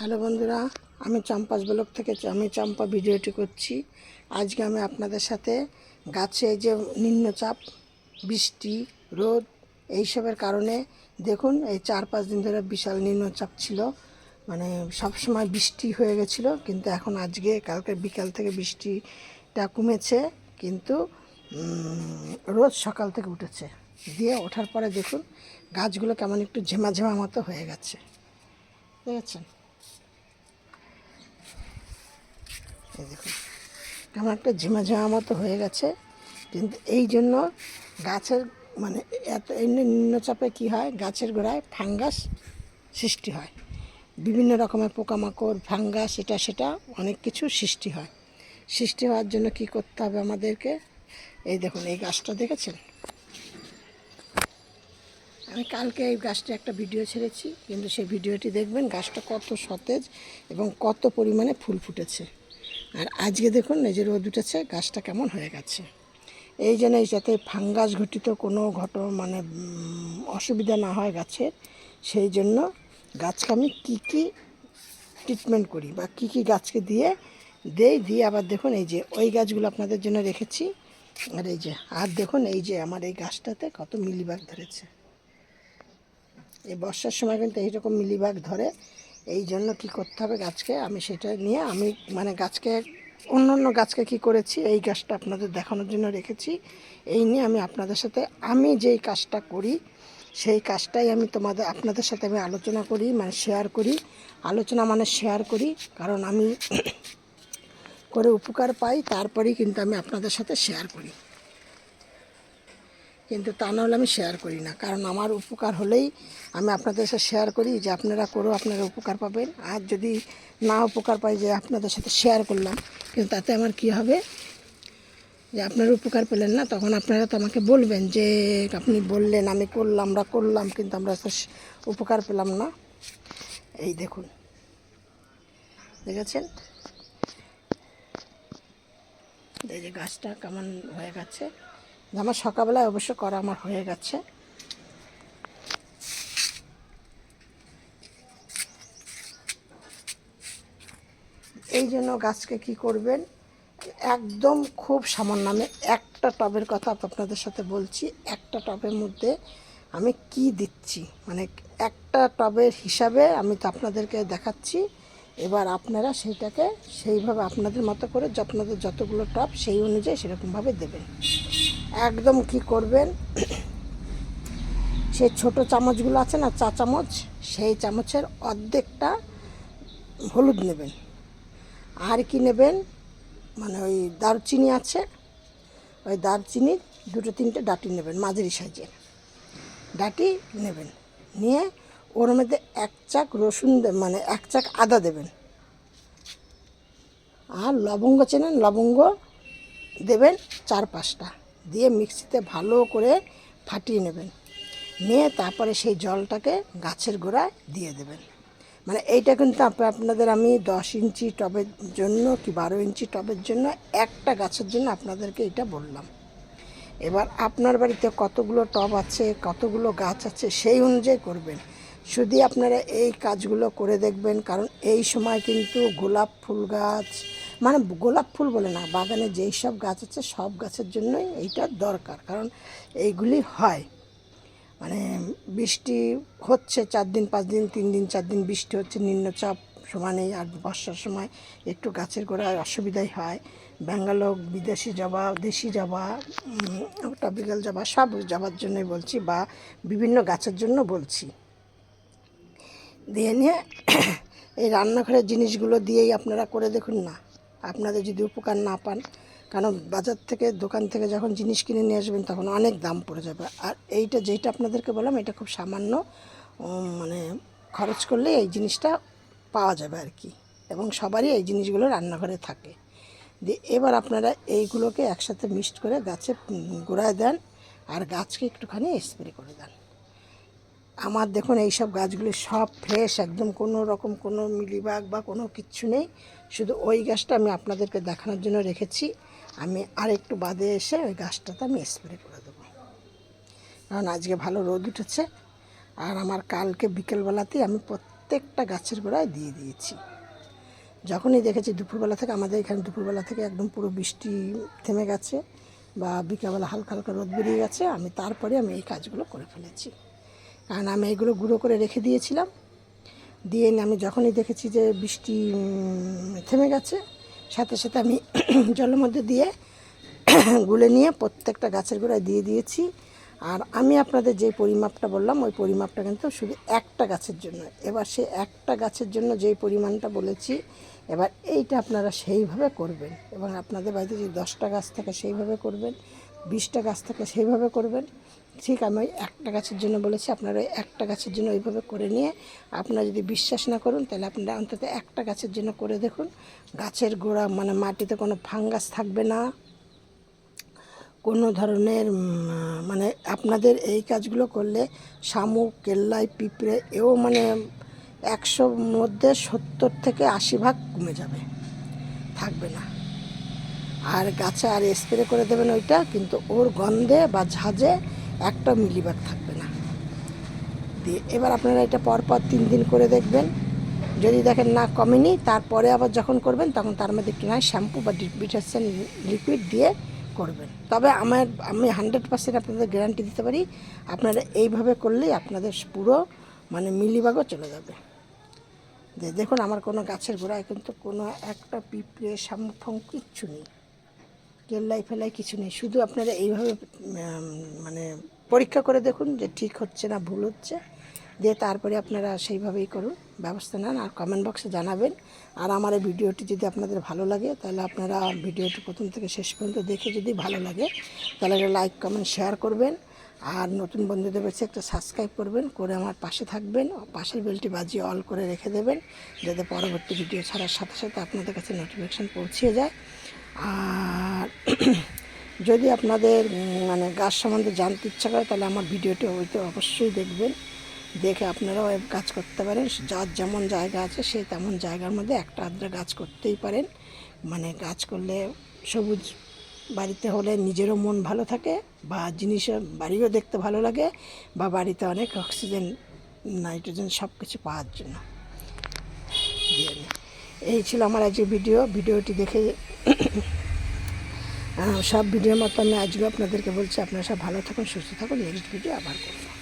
Hello বন্ধুরা, আমি Champa's block থেকে আমি চম্পা ভিডিওটি করছি। আজকে আমি আপনাদের সাথে গাছে যে নিম্নচাপ, বৃষ্টি, রোদ, এইসবের কারণে দেখুন এই চার পাঁচ দিন ধরে বিশাল নিম্নচাপ ছিল। মানে সব সময় বৃষ্টি হয়ে গেছিল, কিন্তু এখন আজকে, কালকে বিকাল থেকে বৃষ্টিটা কমেছে, কিন্তু রোজ সকাল থেকে উঠেছে। দিয়ে ওঠার পরে দেখুন, গাছগুলো কেমন একটু ঝেমা ঝেমা মতো হয়ে গেছে। দেখেছেন? দেখুন। কেমন একটা ঝিমা ঝিমা মতো হয়ে গেছে, কিন্তু এই জন্য গাছের মানে এত এমনি নিম্নচাপে কী হয়, গাছের গোড়ায় ফাঙ্গাস সৃষ্টি হয়। বিভিন্ন রকমের পোকামাকড়, ফাঙ্গাস এটা সেটা অনেক কিছু সৃষ্টি হয়। সৃষ্টি হওয়ার জন্য কি করতে হবে আমাদেরকে? এই দেখুন, এই গাছটা দেখেছেন? আমি কালকে এই গাছটা একটা ভিডিও ছেড়েছি, কিন্তু সেই ভিডিওটি দেখবেন গাছটা কত সতেজ এবং কত পরিমাণে ফুল ফুটেছে। আর আজকে দেখুন, এই যে রোদ উঠেছে, গাছটা কেমন হয়ে গেছে। এই জন্য যাতে ফাঙ্গাস ঘটিত কোনো ঘট মানে অসুবিধা না হয় গাছের, সেই জন্য গাছকে আমি কী কী ট্রিটমেন্ট করি বা কী কী গাছকে দিয়ে দেই, দিয়ে আবার দেখুন এই যে ওই গাছগুলো আপনাদের জন্য রেখেছি। আর এই যে, আর দেখুন এই যে আমার এই গাছটাতে কত মিলিবাগ ধরেছে। এই বর্ষার সময় কিন্তু এইরকম মিলিবাগ ধরে এই জন্য কি করতে হবে গাছকে? আমি সেটা নিয়ে আমি মানে গাছকে, অন্য অন্য গাছকে কি করেছি, এই গাছটা আপনাদের দেখানোর জন্য রেখেছি। এই নিয়ে আমি আপনাদের সাথে, আমি যেই কাজটা করি, সেই কাজটাই আমি তোমাদের, আপনাদের সাথে আমি আলোচনা করি মানে শেয়ার করি। আলোচনা মানে শেয়ার করি, কারণ আমি করে উপকার পাই, তারপরেই কিন্তু আমি আপনাদের সাথে শেয়ার করি। কিন্তু তা নাহলে আমি শেয়ার করি না। কারণ আমার উপকার হলেই আমি আপনাদের সাথে শেয়ার করি যে আপনারা করো আপনারা উপকার পাবেন। আর যদি না উপকার পাই যে আপনাদের সাথে শেয়ার করলাম, কিন্তু তাতে আমার কি হবে? যে আপনারা উপকার পেলেন না, তখন আপনারা তো আমাকে বলবেন যে আপনি বললেন, আমি করলাম, আমরা করলাম, কিন্তু আমরা তো উপকার পেলাম না। এই দেখুন। দেখেছেন? এই যে গাছটা কেমন হয়ে গেছে। আমার সকালবেলায় অবশ্য করা আমার হয়ে গেছে। এই জন্য গাছকে কি করবেন? একদম খুব সামান্য আমি একটা টবের কথা আপনাদের সাথে বলছি। একটা টবের মধ্যে আমি কি দিচ্ছি? মানে একটা টবের হিসাবে আমি তো আপনাদেরকে দেখাচ্ছি। এবার আপনারা সেইটাকে সেইভাবে আপনাদের মতো করে আপনাদের যতগুলো টপ সেই অনুযায়ী সেরকমভাবে দেবেন। একদম কি করবেন? সেই ছোট চামচগুলো আছে না, চা চামচ, সেই চামচের অর্ধেকটা হলুদ নেবেন। আর কি নেবেন? মানে ওই দারচিনি আছে, ওই দারচিনির দুটো তিনটে ডাটি নেবেন, মাঝারি সাইজের। ডাটি নেবেন, নিয়ে ওর মধ্যে এক চাক রসুন মানে এক চাক আদা দেবেন। আর লবঙ্গ চেনেন? লবঙ্গ দেবেন চার পাঁচটা। দিয়ে মিক্সিতে ভালো করে ফাটিয়ে নেবেন। নিয়ে তারপরে সেই জলটাকে গাছের গোড়ায় দিয়ে দেবেন। মানে এইটা কিন্তু আপনাদের আমি দশ ইঞ্চি টবের জন্য কি বারো ইঞ্চি টবের জন্য একটা গাছের জন্য আপনাদেরকে এটা বললাম। এবার আপনার বাড়িতে কতগুলো টব আছে, কতগুলো গাছ আছে সেই অনুযায়ী করবেন। শুধু আপনারা এই কাজগুলো করে দেখবেন, কারণ এই সময় কিন্তু গোলাপ ফুল গাছ মানে গোলাপ ফুল বলে না, বাগানে যেই সব গাছ আছে সব গাছের জন্যই এইটা দরকার, কারণ এইগুলি হয়। মানে বৃষ্টি হচ্ছে চার দিন, পাঁচ দিন, তিন দিন, চার দিন বৃষ্টি হচ্ছে, নিম্নচাপ সমানেই, আর বর্ষার সময় একটু গাছের গোড়ায় অসুবিধাই হয়। ব্যাঙ্গালোর বিদেশি জবা, দেশি জবা টপিক্যাল জবা, সব জবার জন্যই বলছি, বা বিভিন্ন গাছের জন্য বলছি। দিয়ে নিয়ে এই রান্নাঘরের জিনিসগুলো দিয়েই আপনারা করে দেখুন না। আপনাদের যদি উপকার না পান, কারণ বাজার থেকে, দোকান থেকে যখন জিনিস কিনে নিয়ে আসবেন, তখন অনেক দাম পড়ে যাবে। আর এইটা যেটা আপনাদেরকে বললাম, এটা খুব সামান্য মানে খরচ করলে এই জিনিসটা পাওয়া যাবে আর কি। এবং সবারই এই জিনিসগুলো রান্নাঘরে থাকে। দিয়ে এবার আপনারা এইগুলোকে একসাথে মিক্সড করে গাছে গোড়ায় দেন, আর গাছকে একটুখানি স্প্রে করে দেন। আমার দেখুন, এই সব গাছগুলি সব ফ্রেশ একদম কোনো রকম কোনো মিলিবাগ বা কোনো কিচ্ছু নেই। শুধু ওই গাছটা আমি আপনাদেরকে দেখানোর জন্য রেখেছি। আমি আর একটু বাদে এসে ওই গাছটাতে আমি স্প্রে করে দেবো। কারণ আজকে ভালো রোদ উঠেছে। আর আমার কালকে বিকেলবেলাতেই আমি প্রত্যেকটা গাছের গোড়ায় দিয়ে দিয়েছি। যখনই দেখেছি দুপুরবেলা থেকে, আমাদের এখানে দুপুরবেলা থেকে একদম পুরো বৃষ্টি থেমে গেছে বা বিকালবেলা হালকা হালকা রোদ বেরিয়ে গেছে, আমি তারপরে আমি এই কাজগুলো করে ফেলেছি। কারণ আমি এগুলো গুঁড়ো করে রেখে দিয়েছিলাম। দিয়ে আমি যখনই দেখেছি যে বৃষ্টি থেমে গেছে, সাথে সাথে আমি জলের মধ্যে দিয়ে গুলে নিয়ে প্রত্যেকটা গাছের গোড়ায় দিয়ে দিয়েছি। আর আমি আপনাদের যে পরিমাপটা বললাম, ওই পরিমাপটা কিন্তু শুধু একটা গাছের জন্য। এবার সে একটা গাছের জন্য যেই পরিমাণটা বলেছি, এবার এইটা আপনারা সেইভাবে করবেন। এবং আপনাদের বাড়িতে যদি দশটা গাছ থাকে সেইভাবে করবেন, বিশটা গাছ থাকে সেইভাবে করবেন। ঠিক আমি ওই একটা গাছের জন্য বলেছি, আপনারা ওই একটা গাছের জন্য ওইভাবে করে নিয়ে আপনারা যদি বিশ্বাস না করুন, তাহলে আপনারা অন্তত একটা গাছের জন্য করে দেখুন। গাছের গোড়া মানে মাটিতে কোনো ফাঙ্গাস থাকবে না। কোনো ধরনের মানে আপনাদের এই কাজগুলো করলে শামুক, কেল্লাই, পিঁপড়ে, এও মানে একশোর মধ্যে সত্তর থেকে আশি ভাগ কমে যাবে, থাকবে না। আর গাছে আর স্প্রে করে দেবেন ওইটা, কিন্তু ওর গন্ধে বা ঝাঁঝে একটা মিলিবাগ থাকবে না। দিয়ে এবার আপনারা এটা পরপর তিন দিন করে দেখবেন। যদি দেখেন না কমেনি, তারপরে আবার যখন করবেন, তখন তার মধ্যে একটু নয়, শ্যাম্পু বা ডিপিটাসন লিকুইড দিয়ে করবেন। তবে আমার, আমি হান্ড্রেড পার্সেন্ট আপনাদের গ্যারান্টি দিতে পারি, আপনারা এইভাবে করলেই আপনাদের পুরো মানে মিলিবাগও চলে যাবে। দেখুন, আমার কোনো গাছের গোড়ায় কিন্তু কোনো একটা পিঁপড়ে শামুক কিচ্ছু নেই। কেল্লাই ফেলাই কিছু নেই। শুধু আপনারা এইভাবে মানে পরীক্ষা করে দেখুন যে ঠিক হচ্ছে না, ভুল হচ্ছে। দিয়ে তারপরে আপনারা সেইভাবেই করুন। ব্যবস্থা নেন আর কমেন্ট বক্সে জানাবেন। আর আমার এই ভিডিওটি যদি আপনাদের ভালো লাগে, তাহলে আপনারা ভিডিওটি প্রথম থেকে শেষ পর্যন্ত দেখে যদি ভালো লাগে, তাহলে লাইক কমেন্ট শেয়ার করবেন। আর নতুন বন্ধুদের কাছে একটা সাবস্ক্রাইব করবেন, করে আমার পাশে থাকবেন। পাশের বেলটি বাজিয়ে অল করে রেখে দেবেন, যাতে পরবর্তী ভিডিও ছাড়ার সাথে সাথে আপনাদের কাছে নোটিফিকেশান পৌঁছে যায়। আর যদি আপনাদের মানে গাছ সম্বন্ধে জানতে ইচ্ছা করে, তাহলে আমার ভিডিওটি হয়তো অবশ্যই দেখবেন। দেখে আপনারাও কাজ করতে পারেন। যার যেমন জায়গা আছে সেই তেমন জায়গার মধ্যে একটা আদ্রা গাছ করতেই পারেন। মানে গাছ করলে সবুজ বাড়িতে হলে নিজেরও মন ভালো থাকে, বা জিনিসের বাড়িও দেখতে ভালো লাগে, বা বাড়িতে অনেক অক্সিজেন, নাইট্রোজেন সব কিছু পাওয়ার জন্য। এই ছিল আমার আজকে ভিডিও। ভিডিওটি দেখে সব ভিডিওর মতো আমি আজকে আপনাদেরকে বলছি, আপনারা সব ভালো থাকুন, সুস্থ থাকুন। নেক্সট ভিডিও আবার করব।